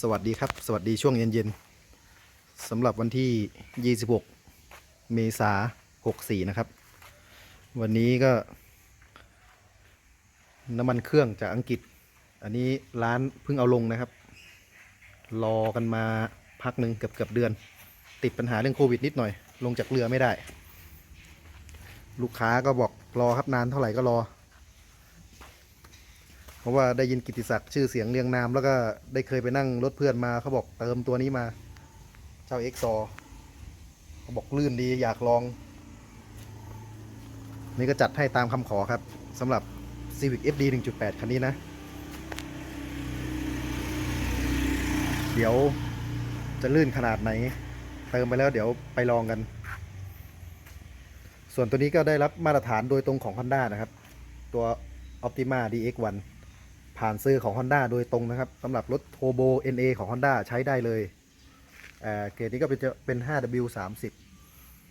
สวัสดีครับ สวัสดีช่วงเย็นๆสำหรับวันที่ 26 เมษา64 นะครับ วันนี้ก็ น้ำมันเครื่องจากอังกฤษ อันนี้ร้านเพิ่งเอาลงนะครับ รอกันมาพักหนึ่งเกือบเกือบเดือน ติดปัญหาเรื่องโควิดนิดหน่อย ลงจากเรือไม่ได้ ลูกค้าก็บอกรอครับนานเท่าไหร่ก็รอ เพราะว่าได้ยินกิติศักดิ์ชื่อเสียงเรียงนาม แล้วก็ได้เคยไปนั่งรถเพื่อนมาเขาบอกเติมตัวนี้มา เจ้าเอ็กซอเขาบอกลื่นดีอยากลอง นี่ก็จัดให้ตามคำขอครับสำหรับ Civic FD 1.8 คันนี้นะ เดี๋ยวจะลื่นขนาดไหน เติมไปแล้วเดี๋ยวไปลองกัน ส่วนตัวนี้ก็ได้รับมาตรฐานโดยตรงของ Honda นะครับ ตัว Optima DX1 ผ่านซื้อของ Honda โดยตรงนะครับสำหรับรถ Turbo NA ของ Honda ใช้ได้เลยเเกรดนี้ก็เป็นเป็น 5W30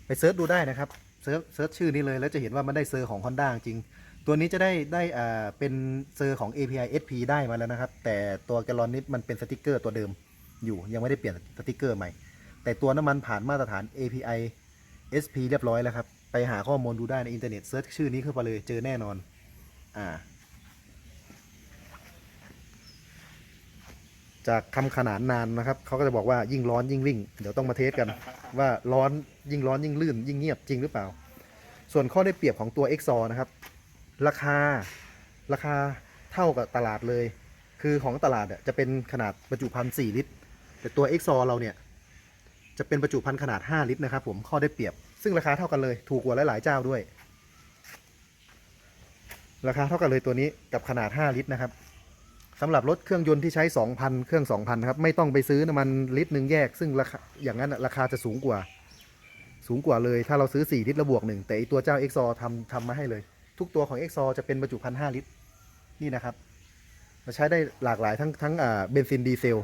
ไปเซิร์ชดูได้นะครับเซิร์ชเซิร์ชชื่อนี้เลยแล้วจะเห็นว่ามันได้เซอร์ของ Honda จริง ตัวนี้จะได้ได้อ่าเป็นเซอร์ของ API SP ได้มาแล้วนะครับ แต่ตัวแกลลอนนี้มันเป็นสติกเกอร์ตัวเดิมอยู่ยังไม่ได้เปลี่ยนสติกเกอร์ใหม่ แต่ตัวน้ำมันผ่านมาตรฐาน API SP เรียบร้อยแล้วครับ ไปหาข้อมูลดูได้ในอินเทอร์เน็ตเซิร์ชชื่อนี้ขึ้นไปเลยเจอแน่นอน อ่า จากคำขนานนานนะครับเขาก็จะบอกว่ายิ่งร้อนยิ่งวิ่ง เดี๋ยวต้องมาเทสกัน ว่าร้อนยิ่งร้อนยิ่งลื่น ยิ่งเงียบจริงหรือเปล่า ส่วนข้อได้เปรียบของตัว x o นะครับ ราคาราคาเท่ากับตลาดเลย คือของตลาดอะจะเป็นขนาดบรรจุภัณฑ์4ลิตร แต่ตัว x o เราเนี่ยจะเป็นบรรจุภัณฑ์ขนาด 5 ลิตรนะครับผมข้อได้เปรียบ ซึ่งราคาเท่ากันเลยถูกกว่าหลายๆเจ้าด้วย ราคาเท่ากันเลยตัวนี้กับขนาด 5 ลิตรนะครับ สำหรับรถเครื่องยนต์ที่ใช้ 2,000 เครื่อง 2,000ครับไม่ต้องไปซื้อน้ำมันลิตรหนึ่งแยก ซึ่งราคาอย่างนั้นราคาจะสูงกว่า สูงกว่าเลย ถ้าเราซื้อ 4 ลิตรล้วบวกหนึ่งแต่อีตัวเจ้า x o ทำทำมาให้เลย ทุกตัวของ x o จะเป็นบรรจุภัณฑ์5ลิตร นี่นะครับเราใช้ได้หลากหลายทั้งทั้งเบนซินดีเซล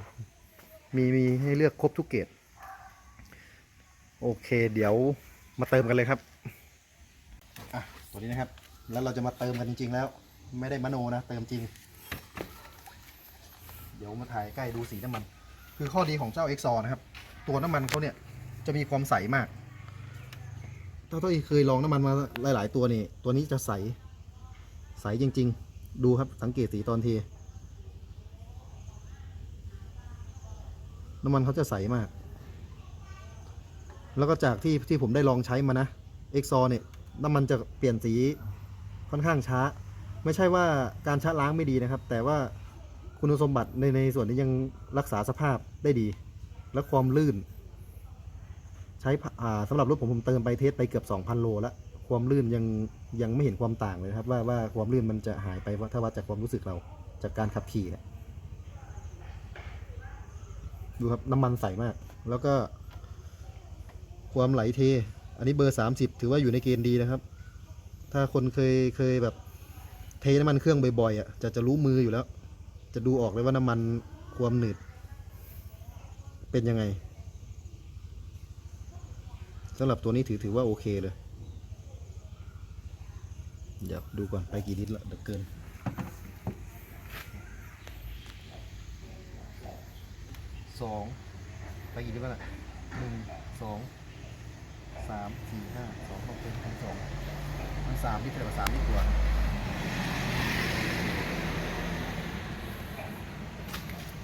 มีมีให้เลือกครบทุกเกรดโอเค เดี๋ยวมาเติมกันเลยครับอะตัวนี้นะครับ แล้วเราจะมาเติมกันจริง ๆ แล้ว ไม่ได้มโนนะ เติมจริง ดี๋ยวมาถ่ายใกล้ดูสีน้ำมัน คือข้อดีของเจ้า x o นะครับ ตัวน้ำมันเขาเนี่ยจะมีความใสมากถ้าตัวเองเคยลองน้ำมันมาหลาย ๆ ตัวนี่ ตัวนี้จะใส ใสจริง ๆ ดูครับสังเกตสีตอนที น้ำมันเขาจะใสมาก แล้วก็จากที่ที่ผมได้ลองใช้มานะ x o เนี่ยน้ำมันจะเปลี่ยนสีค่อนข้างช้า ไม่ใช่ว่าการชะล้างไม่ดีนะครับ แต่ว่า คุณสมบัติในในส่วนนี้ยังรักษาสภาพได้ดี และความลื่น ใช้ผ่าอ่าสำหรับรถผมผมเติมไปเทสไปเกือบ 2,000 โลแล้วความลื่นยังยังไม่เห็นความต่างเลยครับ ว่าว่าความลื่นมันจะหายไปว่าถ้าวัดจากความรู้สึกเราจากการขับขี่นี่ยดูครับน้ำมันใสมาก แล้วก็ ความไหลเท อันนี้เบอร์ 30 ถือว่าอยู่ในเกณฑ์ดีนะครับ ถ้าคนเคยเคยแบบเทน้ำมันเครื่องบ่อยๆอะจะจะรู้มืออยู่แล้ว จะดูออกเลยว่าน้ำมันความหนืด เป็นยังไงสำหรับตัวนี้ถือถือว่าโอเคเลย เดี๋ยวดูก่อนไปกี่ลิตรละเดี๋ยวเกิน สอง ไปกี่ลิตรแล้วะหนึ่ง สอง สาม สี่ห้า สองหกเจ็ดแปดสองมันสามลิตรเท่ากับสามลิตรกว่า